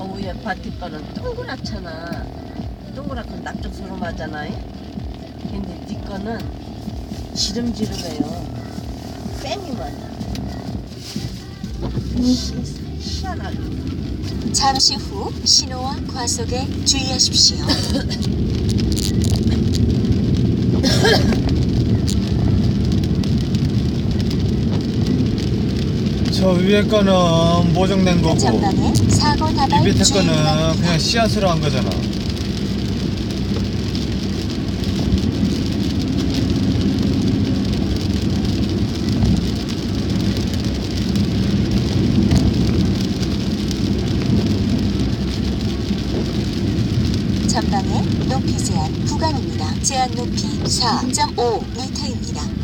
저 위에 바티 거는 동그랗잖아. 동그랗고 납작스러움하잖아요. 근데 네 거는 지름지름해요. 뺑이 맞아. 희- 희한하게. 잠시 후 신호와 과속에 주의하십시오. 저 위에 거는 모정된 거고 전방에 사고 이 밑에 거는. 그냥 씨앗으로 한 거잖아. 전방에 높이 제한 구간입니다. 제한 높이 4.5m입니다.